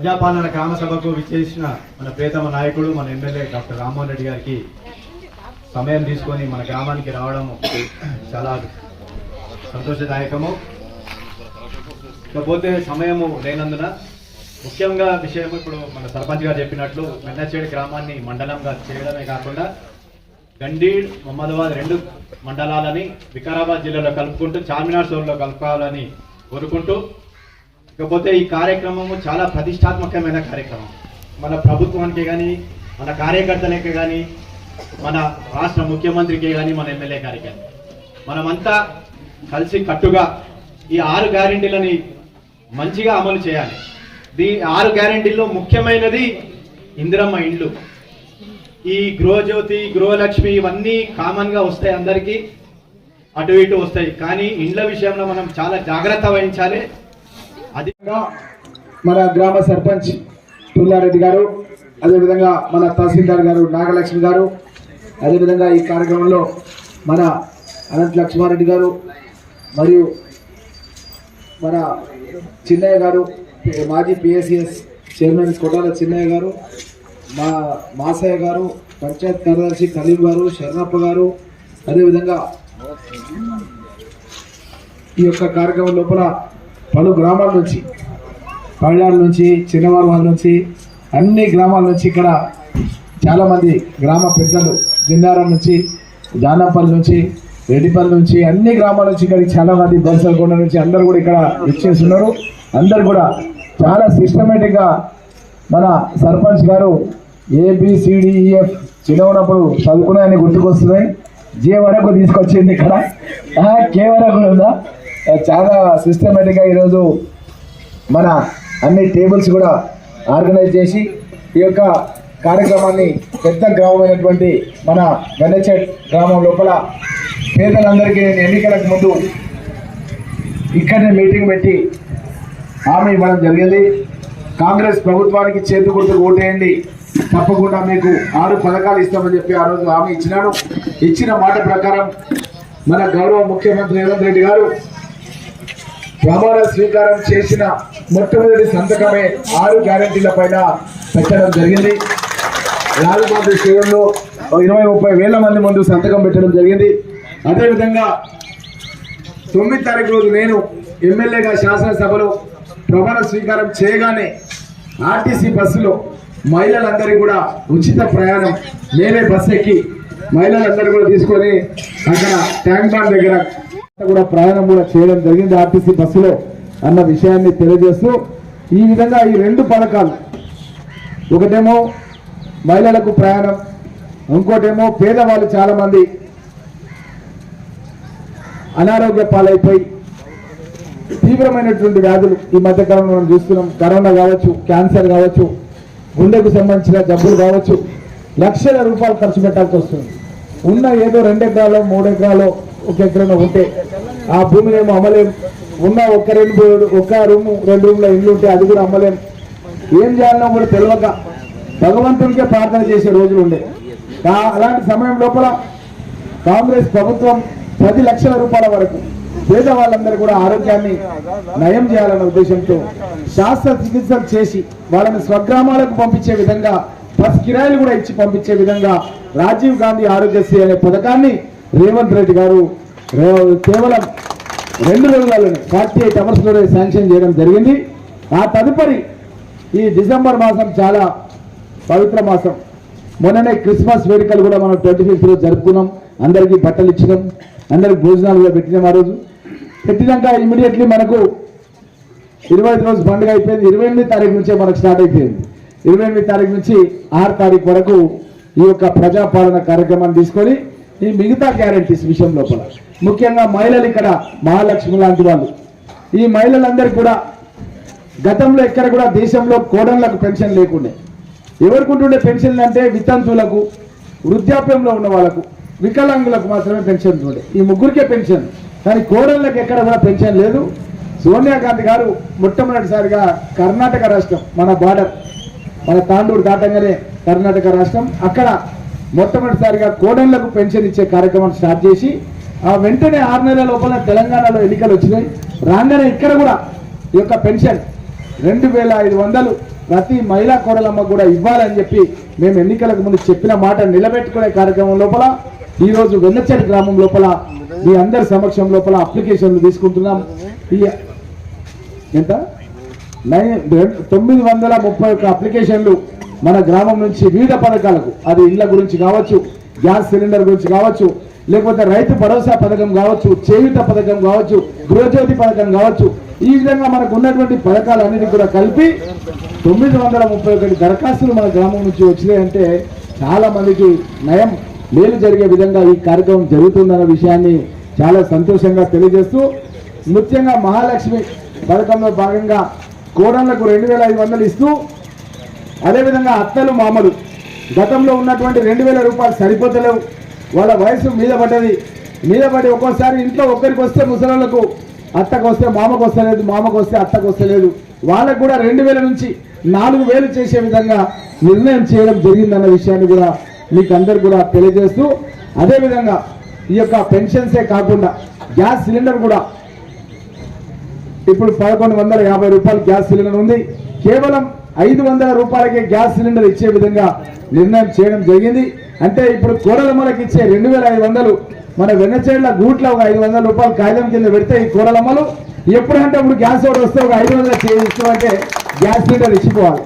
ప్రజాపాలన గ్రామ సభకు విచ్చేసిన మన ప్రియతమ నాయకుడు మన ఎమ్మెల్యే డాక్టర్ రామ్మోహన్ రెడ్డి గారికి సమయం తీసుకొని మన గ్రామానికి రావడం చాలా సంతోషదాయకము. ఇకపోతే సమయము లేనందున ముఖ్యంగా విషయం ఇప్పుడు మన సర్పంచ్ గారు చెప్పినట్లు మెన్నచేడు గ్రామాన్ని మండలంగా చేయడమే కాకుండా గండీడ్ మహమ్మదాబాద్ రెండు మండలాలని వికారాబాద్ జిల్లాలో కలుపుకుంటూ చార్మినార్ సోన్లో కలుపుకోవాలని కోరుకుంటూ ఇకపోతే ఈ కార్యక్రమము చాలా ప్రతిష్టాత్మకమైన కార్యక్రమం. మన ప్రభుత్వానికి కానీ మన కార్యకర్తలకే కానీ మన రాష్ట్ర ముఖ్యమంత్రికి కానీ మన ఎమ్మెల్యే గారికి కానీ మనమంతా కలిసి కట్టుగా ఈ ఆరు గ్యారెంటీలని మంచిగా అమలు చేయాలి. దీ ఆరు గ్యారెంటీల్లో ముఖ్యమైనది ఇందిరమ్మ ఇండ్లు. ఈ గృహజ్యోతి గృహలక్ష్మి ఇవన్నీ కామన్గా వస్తాయి అందరికీ. అటు ఇటు వస్తాయి. కానీ ఇండ్ల విషయంలో మనం చాలా జాగ్రత్త వహించాలి. అది మన గ్రామ సర్పంచ్ పుల్లారెడ్డి గారు అదేవిధంగా మన తహసీల్దార్ గారు నాగలక్ష్మి గారు అదేవిధంగా ఈ కార్యక్రమంలో మన అనంత లక్ష్మారెడ్డి గారు మరియు మన చిన్నయ్య గారు మాజీ పిఎస్సిఎస్ చైర్మన్ కొట్టాల చిన్నయ్య గారు మా మాసయ్య గారు పంచాయత్ కార్యదర్శి కలీం గారు శరణప్ప గారు అదేవిధంగా ఈ యొక్క కార్యక్రమం లోపల పలు గ్రామాల నుంచి పళ్ళాల నుంచి చిన్నవారి నుంచి అన్ని గ్రామాల నుంచి ఇక్కడ చాలామంది గ్రామ పెద్దలు జిన్నారం నుంచి జానాపల్లి నుంచి రెడ్డిపల్లి నుంచి అన్ని గ్రామాల నుంచి ఇక్కడికి చాలామంది మంది నుంచి అందరు కూడా ఇక్కడ విచ్చేస్తున్నారు. అందరు కూడా చాలా సిస్టమేటిక్గా మన సర్పంచ్ గారు ఏబిసిడిఈఎఫ్ చిన్న ఉన్నప్పుడు గుర్తుకొస్తున్నాయి. జే వరకు తీసుకొచ్చింది ఇక్కడ. కే వరకు ఉందా? చాలా సిస్టమేటిక్గా ఈరోజు మన అన్ని టేబుల్స్ కూడా ఆర్గనైజ్ చేసి ఈ యొక్క కార్యక్రమాన్ని పెద్ద గ్రామమైనటువంటి మన వెన్నచెట్ గ్రామం లోపల పేదలందరికీ నేను ఎన్నికలకు ముందు ఇక్కడనే మీటింగ్ పెట్టి హామీ ఇవ్వడం జరిగింది. కాంగ్రెస్ ప్రభుత్వానికి చేతి గుర్తుకు ఓటేయండి. తప్పకుండా మీకు ఆరు పథకాలు ఇస్తామని చెప్పి ఆ రోజు హామీ ఇచ్చినాడు. ఇచ్చిన మాట ప్రకారం మన గౌరవ ముఖ్యమంత్రి రేవంత్ రెడ్డి గారు ప్రమాణ స్వీకారం చేసిన మొట్టమొదటి సంతకమే ఆరు గ్యారంటీల పైన పెట్టడం జరిగింది. రాజమండ్రి శిబిరంలో ఇరవై ముప్పై వేల మంది ముందు సంతకం పెట్టడం జరిగింది. అదేవిధంగా తొమ్మిది తారీఖు రోజు నేను ఎమ్మెల్యేగా శాసనసభలో ప్రమాణ స్వీకారం చేయగానే ఆర్టీసీ బస్సులో మహిళలందరికీ కూడా ఉచిత ప్రయాణం మేమే బస్సు ఎక్కి మహిళలందరూ కూడా తీసుకొని అక్కడ ట్యాంక్ బాండ్ దగ్గర కూడా ప్రయాణం కూడా చేయడం జరిగింది ఆర్టీసీ బస్సులో అన్న విషయాన్ని తెలియజేస్తూ ఈ విధంగా ఈ రెండు పథకాలు. ఒకటేమో మహిళలకు ప్రయాణం ఇంకోటేమో పేదవాళ్ళు చాలా మంది అనారోగ్య పాలైపోయి తీవ్రమైనటువంటి వ్యాధులు ఈ మధ్య కాలంలో మనం చూస్తున్నాం. కరోనా కావచ్చు క్యాన్సర్ కావచ్చు గుండెకు సంబంధించిన జబ్బులు కావచ్చు లక్షల రూపాయలు ఖర్చు పెట్టాల్సి వస్తుంది. ఉన్న ఏదో రెండు ఎకరాలు మూడు ఉంటే ఆ భూమిని ఏమో అమ్మలేం. ఉన్న ఒక రెండు మూడు- ఒక రూము రెండు రూమ్ల ఇల్లు ఉంటే అది కూడా అమ్మలేం. ఏం చేయాలన్నా కూడా తెలియక భగవంతునికే ప్రార్థన చేసే రోజులు ఉండే. అలాంటి సమయం లోపల కాంగ్రెస్ ప్రభుత్వం పది లక్షల రూపాయల వరకు పేదవాళ్ళందరూ కూడా ఆరోగ్యాన్ని నయం చేయాలన్న ఉద్దేశంతో శాస్త్ర చికిత్సలు చేసి వాళ్ళని స్వగ్రామాలకు పంపించే విధంగా బస్ కిరాయిలు కూడా ఇచ్చి పంపించే విధంగా రాజీవ్ గాంధీ ఆరోగ్యశ్రీ అనే పథకాన్ని రేవంత్ రెడ్డి గారు కేవలం రెండు రోజులను ఫార్టీ ఎయిట్ అవర్స్లోనే శాంక్షన్ చేయడం జరిగింది. ఆ తదుపరి ఈ డిసెంబర్ మాసం చాలా పవిత్ర మాసం. మొన్ననే క్రిస్మస్ వేడుకలు కూడా మనం ట్వంటీ ఫిఫ్త్ రోజు జరుపుకున్నాం. అందరికీ బట్టలు ఇచ్చినాం. అందరికి భోజనాలు కూడా పెట్టినాం ఆ రోజు. పెట్టినాక ఇమీడియట్లీ మనకు ఇరవై ఐదు రోజు పండుగ అయిపోయింది. ఇరవై ఎనిమిది తారీఖు నుంచే మనకు స్టార్ట్ అయిపోయింది. ఇరవై ఎనిమిది తారీఖు నుంచి ఆరు తారీఖు వరకు ఈ యొక్క ప్రజాపాలన కార్యక్రమాన్ని తీసుకొని ఈ మిగతా గ్యారంటీస్ విషయం లోపల. ముఖ్యంగా మహిళలు ఇక్కడ మహాలక్ష్మి లాంటి వాళ్ళు. ఈ మహిళలందరూ కూడా గతంలో ఎక్కడ కూడా దేశంలో కోడన్లకు పెన్షన్ లేకుండే. ఎవరికుంటుండే పెన్షన్లు అంటే వితంతువులకు వృద్ధాప్యంలో ఉన్న వాళ్ళకు వికలాంగులకు మాత్రమే పెన్షన్ ఉండే ఈ ముగ్గురికే పెన్షన్. కానీ కోడళ్ళకి ఎక్కడ కూడా పెన్షన్ లేదు. సోనియా గాంధీ గారు మొట్టమొదటిసారిగా కర్ణాటక రాష్ట్రం మన బార్డర్ మన తాండూరు దాటంగానే కర్ణాటక రాష్ట్రం. అక్కడ మొట్టమొదటిసారిగా కోడళ్ళకు పెన్షన్ ఇచ్చే కార్యక్రమం స్టార్ట్ చేసి ఆ వెంటనే ఆరు నెలల లోపల తెలంగాణలో ఎన్నికలు వచ్చినాయి. రాగానే ఇక్కడ కూడా ఈ యొక్క పెన్షన్ రెండు వేల ఐదు వందలు ప్రతి మహిళా కోడలమ్మ కూడా ఇవ్వాలని చెప్పి మేము ఎన్నికలకు ముందు చెప్పిన మాట నిలబెట్టుకునే కార్యక్రమం లోపల ఈరోజు రోజు వెన్నచెడి గ్రామం లోపల మీ అందరి సమక్షం లోపల అప్లికేషన్లు తీసుకుంటున్నాం. ఈ ఎంత? నైన్ తొమ్మిది వందల ముప్పై ఒక్క అప్లికేషన్లు మన గ్రామం నుంచి వివిధ పథకాలకు అది ఇండ్ల గురించి కావచ్చు గ్యాస్ సిలిండర్ గురించి కావచ్చు లేకపోతే రైతు భరోసా పథకం కావచ్చు చేయుత పథకం కావచ్చు గృహజ్యోతి పథకం కావచ్చు ఈ విధంగా మనకు ఉన్నటువంటి పథకాలన్నిటి కూడా కలిపి తొమ్మిది వందల ముప్పై ఒకటి దరఖాస్తులు మన గ్రామం నుంచి వచ్చినాయంటే చాలా మందికి నయం మేలు జరిగే విధంగా ఈ కార్యక్రమం జరుగుతుందన్న విషయాన్ని చాలా సంతోషంగా తెలియజేస్తూ ముఖ్యంగా మహాలక్ష్మి పథకంలో భాగంగా కోడళ్ళకు రెండు వేల ఐదు వందలు ఇస్తూ అదేవిధంగా అత్తలు మామలు. గతంలో ఉన్నటువంటి రెండు వేల రూపాయలు సరిపోతలేవు. వాళ్ళ వయసు మీద పడ్డది. మీద పడి ఒక్కోసారి ఇంట్లో ఒక్కరికి వస్తే ముసలాళ్ళకు అత్తకు వస్తే మామకు వస్తలేదు మామకు వస్తే అత్తకు వస్తలేదు వాళ్ళకు కూడా రెండు వేల నుంచి నాలుగు వేలు చేసే విధంగా నిర్ణయం చేయడం జరిగిందన్న విషయాన్ని కూడా మీకు అందరు కూడా తెలియజేస్తూ అదేవిధంగా ఈ యొక్క పెన్షన్సే కాకుండా గ్యాస్ సిలిండర్ కూడా ఇప్పుడు పదకొండు వందల యాభై రూపాయలు గ్యాస్ సిలిండర్ ఉంది. కేవలం ఐదు వందల రూపాయలకే గ్యాస్ సిలిండర్ ఇచ్చే విధంగా నిర్ణయం చేయడం జరిగింది. అంటే ఇప్పుడు కోడలమ్మలకు ఇచ్చే రెండు వేల ఐదు వందలు మన వెన్నచేళ్ళ గూట్లో ఒక ఐదు వందల రూపాయలు కాగితం కింద పెడితే ఈ కోడలమ్మలు ఎప్పుడంటే ఇప్పుడు గ్యాస్ ఒకటి వస్తే ఒక ఐదు వందలు చేయిస్తామంటే గ్యాస్ సిలిండర్ ఇచ్చిపోవాలి.